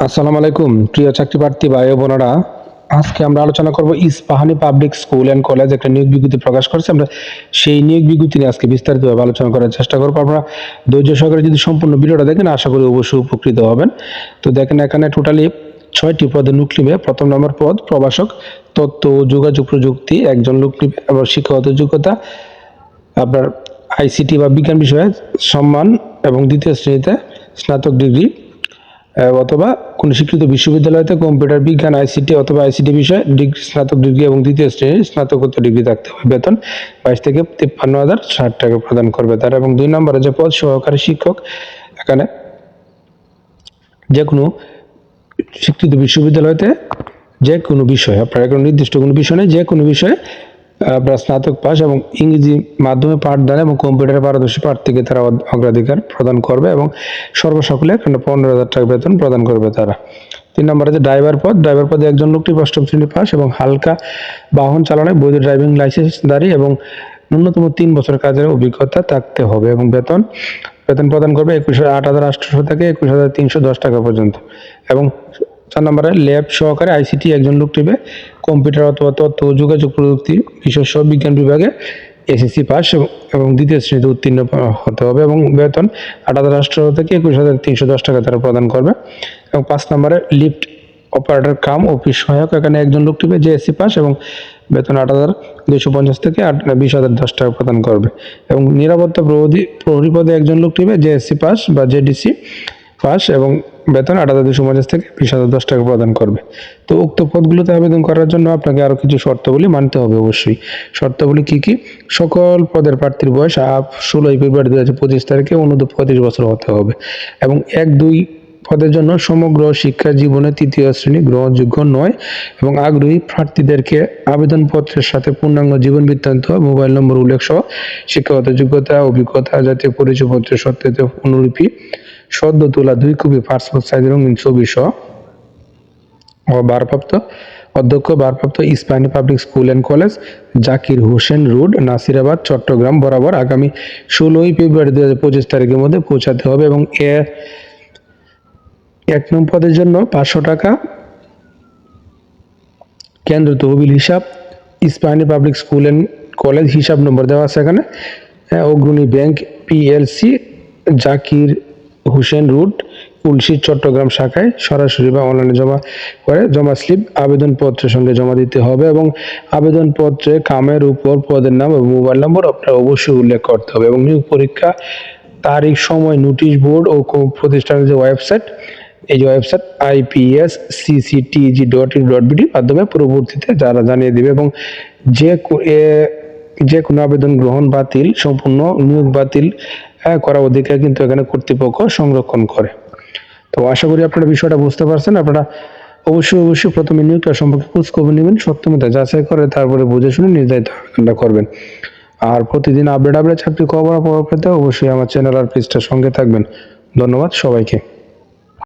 আসসালামু আলাইকুম, প্রিয় চাকরি প্রার্থী ভাই বোনেরা। আজকে আমরা আলোচনা করব Ispahani public school and college একটা নিয়োগ বিজ্ঞপ্তি প্রকাশ করেছে। আমরা সেই নিয়োগ বিজ্ঞপ্তি নিয়ে আজকে বিস্তারিতভাবে আলোচনা করার চেষ্টা করব। আপনারা ধৈর্য সহকারে যদি সম্পূর্ণ ভিডিওটা দেখেন, আশা করি অবশ্যই উপকৃত হবেন। তো দেখেন, এখানে টোটালি ছয়টি পদে লোক নিবে। প্রথম নম্বর পদ প্রবাসক তথ্য ও যোগাযোগ প্রযুক্তি, একজন লোক নিবে এবং শিক্ষাগত যোগ্যতা, আপনার আইসিটি বা বিজ্ঞান বিষয়ে সম্মান, এবং দ্বিতীয় শ্রেণীতে স্নাতক ডিগ্রি। অথবা কোনো স্বীকৃত বিশ্ববিদ্যালয়তে কম্পিউটার বিজ্ঞান, আইসিটি অথবা আইসিটি বিষয়ে ডিগ্রি, স্নাতক ডিগ্রি এবং দ্বিতীয় শ্রেণির স্নাতকোত্তর ডিগ্রি থাকতে হবে। বেতন বাইশ থেকে তিপ্পান্ন হাজার ষাট টাকা প্রদান করবে তারা। এবং দুই নম্বরে যে পদ সহকারী শিক্ষক, এখানে যে কোনো স্বীকৃত বিশ্ববিদ্যালয়তে যে কোনো বিষয়, আপনার কোনো নির্দিষ্ট কোনো বিষয় নেই যে কোনো বিষয়ে আপনার স্নাতক পাস এবং ইংরেজি মাধ্যমে পাঠদান এবং কম্পিউটারে পারদর্শী প্রার্থীকে তারা অগ- অগ্রাধিকার প্রদান করবে এবং সর্বসকলে পনেরো হাজার টাকা বেতন প্রদান করবে তারা। তিন নম্বরে যে ড্রাইভার পদ, ড্রাইভার পদে একজন লোকটি অষ্টম শ্রেণি পাস এবং হালকা বাহন চালানোয় বৈধ ড্রাইভিং লাইসেন্সধারী এবং ন্যূনতম তিন বছর কাজের অভিজ্ঞতা থাকতে হবে এবং বেতন বেতন প্রদান করবে একুশ আট হাজার আটশো থেকে একুশ হাজার তিনশো দশ টাকা পর্যন্ত এবং চার নম্বরে ল্যাব সহকারে আইসিটি একজন লোক নেবে, কম্পিউটার অথবা তথ্য যোগাযোগ প্রযুক্তি বিশেষ বিজ্ঞান বিভাগে এসএসসি পাস এবং দ্বিতীয় শ্রেণীতে উত্তীর্ণ হতে হবে এবং বেতন আট হাজার আটশো থেকে একুশ হাজার তিনশো দশ টাকা তারা প্রদান করবে। এবং পাঁচ নম্বরে লিফট অপারেটর কাম অফিস সহায়ক, এখানে একজন লোক টিপে যে এসসি পাস এবং বেতন আট হাজার দুইশো পঞ্চাশ থেকে আট বিশ হাজার দশ টাকা প্রদান করবে। এবং নিরাপত্তা প্রহরী প্রহরী পদে একজন লোক টিপে যে এসসি পাস বা জেডিসি পাস এবং বেতন আট হাজার দুশো পঞ্চাশ থেকে বিশ হাজার দশ টাকা প্রদান করবে। তো উক্ত পদগুলোতে আবেদন করার জন্য আপনাকে আরও কিছু শর্তাবলী মানতে হবে অবশ্যই। শর্তাবলী কী কী? সকল পদের প্রার্থীর বয়স আপ ষোলোই ফেব্রুয়ারি দু হাজার পঁচিশ তারিখে অনুদ্ধ পঁচিশ বছর হতে হবে এবং এক দুই পদের জন্য সমগ্র শিক্ষা জীবনে তৃতীয় শ্রেণি গ্রহণযোগ্য নয় এবং আগ্রহী প্রার্থীদেরকে আবেদনপত্রের সাথে পূর্ণাঙ্গ জীবন বৃত্তান্ত, মোবাইল নম্বর উল্লেখ সহ শিক্ষাগত যোগ্যতা, অভিজ্ঞতা, জাতীয় পরিচয়পত্রের সত্যায়িত অনুলিপি সদ্য তোলা দুই কপি পাসপোর্ট সাইজের রঙিন ছবি সহ। ভারপ্রাপ্ত অধ্যক্ষ, ভারপ্রাপ্ত Ispahani public school and college Zakir Hossain road, Nasirabad, Chattogram বরাবর আগামী ষোলোই ফেব্রুয়ারি দু হাজার পঁচিশ তারিখের মধ্যে পৌঁছাতে হবে এবং এ এক নম্বর পদের জন্য পাঁচশো টাকা কেন্দ্র তহবিল হিসাব Ispahani public school and college হিসাব নম্বর দেওয়া আছে এখানে। Agrani bank PLC Zakir Hossain road, Kulshi, Chattogram শাখায় সরাসরি বা অনলাইনে জমা করে, জমা স্লিপ, আবেদনপত্রের সঙ্গে জমা দিতে হবে এবং আবেদনপত্রে কামের উপর পদের নাম এবং মোবাইল নম্বর আপনার অবশ্যই উল্লেখ করতে হবে এবং নিয়োগ পরীক্ষা, তারিখ, সময় নোটিশ বোর্ড ও প্রতিষ্ঠানের যে ওয়েবসাইট এই যে website IPS CCTG dot in dot BD মাধ্যমে পরবর্তীতে যারা জানিয়ে দিবে এবং যে যে কোনো আবেদন গ্রহণ বাতিল, সম্পূর্ণ নিয়োগ বাতিল হ্যাঁ, করা অধিকার কিন্তু এখানে কর্তৃপক্ষ সংরক্ষণ করে। তো আশা করি আপনারা বিষয়টা বুঝতে পারছেন। আপনারা অবশ্যই অবশ্যই প্রথমে নিয়োগটা সম্পর্কে খোঁজ খবর নেবেন সত্যমতা যাচাই করে তারপরে বুঝে শুনে নির্ধারিত আবেদনটা করবেন। আর প্রতিদিন আপডেট আপডেট চাকরি খবর পেতে অবশ্যই আমার চ্যানেল আর পেজটার সঙ্গে থাকবেন। ধন্যবাদ সবাইকে।